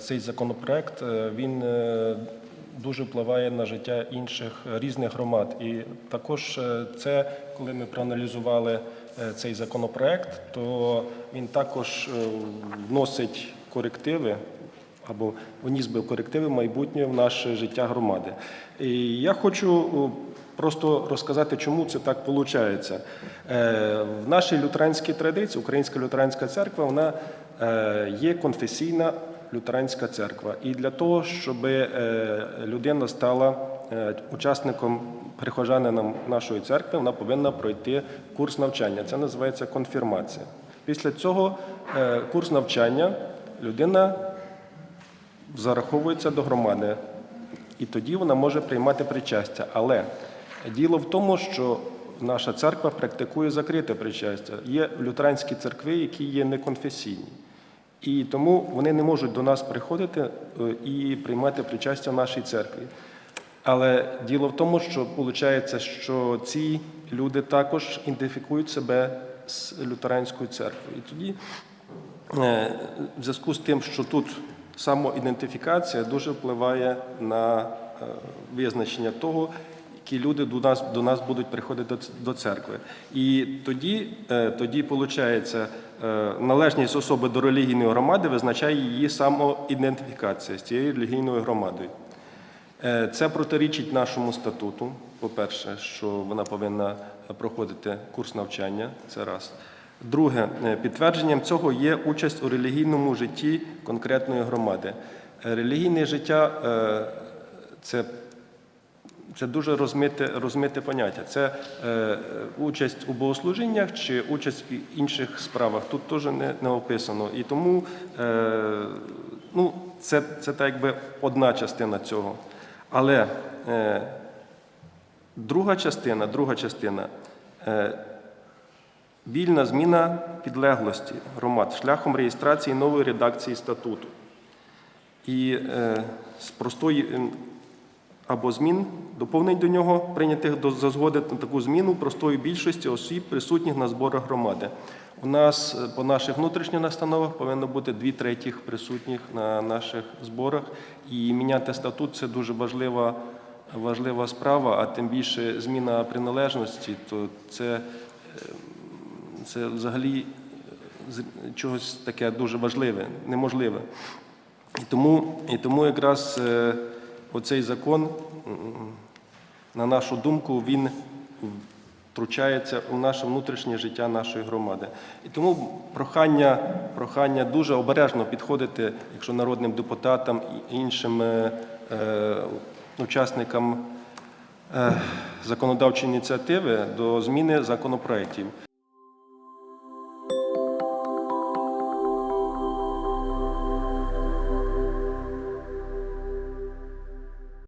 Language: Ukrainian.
цей законопроект е, він е, дуже впливає на життя інших е, різних громад. І також це, коли ми проаналізували цей законопроект, то він також вносить корективи або вніс би корективи майбутнє в наше життя громади. І я хочу просто розказати, чому це так виходить. В нашій лютеранській традиції, Українська лютеранська церква, вона є конфесійна лютеранська церква. І для того, щоб е, людина стала е, учасником прихожанином нашої церкви, вона повинна пройти курс навчання. Це називається конфірмація. Після цього е, курс навчання людина зараховується до громади, і тоді вона може приймати причастя. Але діло в тому, що наша церква практикує закрите причастя. Є лютеранські церкви, які є неконфесійні. І тому вони не можуть до нас приходити е, і приймати причастя в нашій церкві. Але діло в тому, що виходить, що ці люди також ідентифікують себе з лютеранською церквою. І тоді Е, в зв'язку з тим, що тут самоідентифікація дуже впливає на е, визначення того, які люди до нас, до нас будуть приходити до церкви. І тоді, е, тоді виходить, належність особи до релігійної громади визначає її самоідентифікація з цією релігійною громадою. Е, Це протирічить нашому статуту. По-перше, що вона повинна проходити курс навчання. Це раз. Друге, е, підтвердженням цього є участь у релігійному житті конкретної громади. Е, Релігійне життя е, це це дуже розмите, розмите поняття. Це е, участь у богослужіннях чи участь в інших справах. Тут теж не, не описано. І тому е, ну, це, це так якби одна частина цього. Але е, друга частина, друга частина е, вільна зміна підлеглості громад шляхом реєстрації нової редакції статуту. І е, з простої або змін, доповнень до нього, прийнятих за згоди на таку зміну простої більшості осіб, присутніх на зборах громади. У нас е, по наших внутрішніх настановах повинно бути дві третіх присутніх на наших зборах. І міняти статут це дуже важлива, важлива справа, а тим більше зміна приналежності, то це, е, це взагалі е, чогось таке дуже важливе, неможливе. І тому, і тому якраз оцей закон, на нашу думку, він втручається у наше внутрішнє життя нашої громади. І тому прохання, прохання дуже обережно підходити, якщо народним депутатам і іншим е, е, учасникам е, законодавчої ініціативи до зміни законопроєктів.